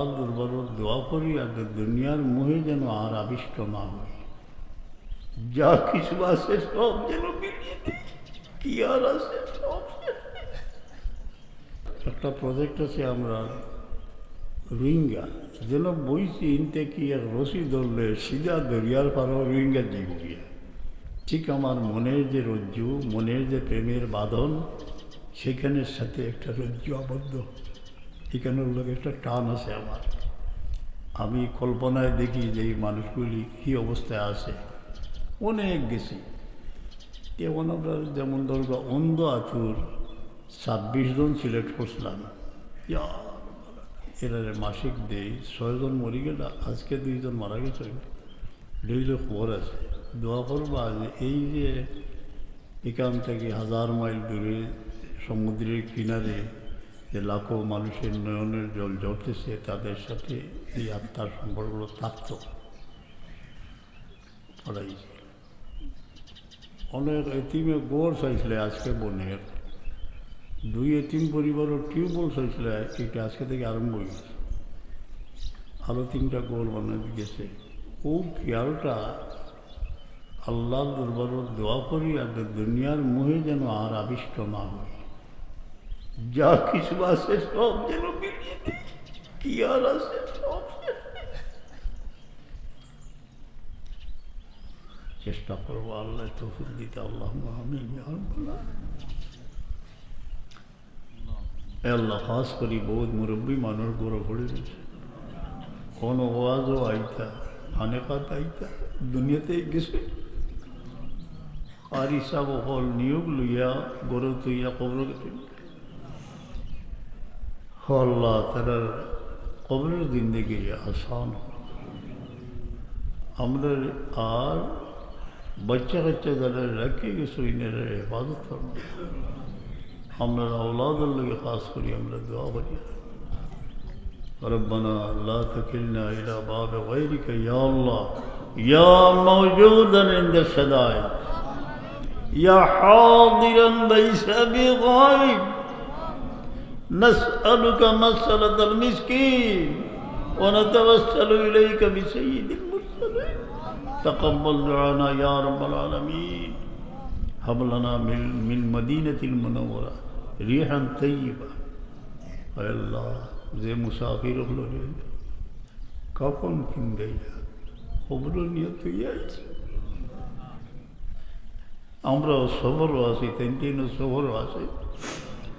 আল্লাহ দুর্বল দোয়া করি আর দুনিয়ার মোহে যেন আর আবিষ্ট না হয়। যা কিছু আছে সব যেন কি আর আছে সব একটা প্রজেক্ট আছে আমরা, রোহিঙ্গা। যেন বইছি ইনতে কি এক রশি ধরলে সিধা দরিয়ার পারো রোহিঙ্গা গিয়া। ঠিক আমার মনের যে রজ্জু, মনের যে প্রেমের বাঁধন, সেখানের সাথে একটা রজ্জু আবদ্ধ। এখানের লোক একটা টান আছে আমার। আমি কল্পনায় দেখি যে এই মানুষগুলি কী অবস্থায় আছে। অনেক গেছি। যেমন আমরা যেমন ধরো অন্ধ আচুর ছাব্বিশ জন সিলেক্ট করছিলাম। এরা মাসিক দেই ছয়জন মরি গেল, আজকে দুইজন মারা গেছে। ডেইলি খবর আছে। দোয়া করবা যে এই যে এখান থেকে হাজার মাইল দূরে সমুদ্রের কিনারে যে লাখো মানুষের নয়নের জল ঝরতেছে তাদের সাথে এই আত্মার সম্পর্কগুলো থাকত। অনেক এতিমে গড় চাইছিলে আজকে বনের। দুই এতিম পরিবারের টিউবওয়েল চাইছিলে এটা আজকে থেকে আরম্ভ হয়েছে। আরও তিনটা গোল বানাতে গেছে। ও খেয়ালটা আল্লাহ দুর্বল দোয়া করি আর দুনিয়ার মোহে যেন আর আবিষ্ট না হয়। যা কিছু আছে সব যেন কি আর আছে সব চেষ্টা করব আল্লাহ তৌফিক দিতে। আল্লাহ। এ আল্লাহ খাস করি, বহুত মুরব্বী মানুষ পড়ে গেছে কোন ওয়াজও আইতা আনেকাত আইতা দুনিয়াতে গেছে। কারি সাহেব হল নিয়োগ লইয়া গড়ে তুইয়া কবর গেছে ہو اللہ تر قبر زندگی آسان ہو۔ امر آر بچے کچے دل رکھے گی سوئی نے حفاظت فرما۔ امر اولاد اللہ کے خاص کری امر دعا ہو جائے ربنا لا تکلنا الى باب غیرک یا اللہ، یا موجودا عند الشدائد یا حاضرا بیسا بغائب۔ نسألك مسألة المسكين ونتوسل إليك بسيد المرسلين تقبل دعانا يا رب العالمين هب لنا من من مدينة المنورة ريحا طيبة يا الله যে মুসাফির হলো রে কখন কিনবে খবর নিয়ে তুই আইছি আমরা সফরও আছি তিন তিন সফরও আছি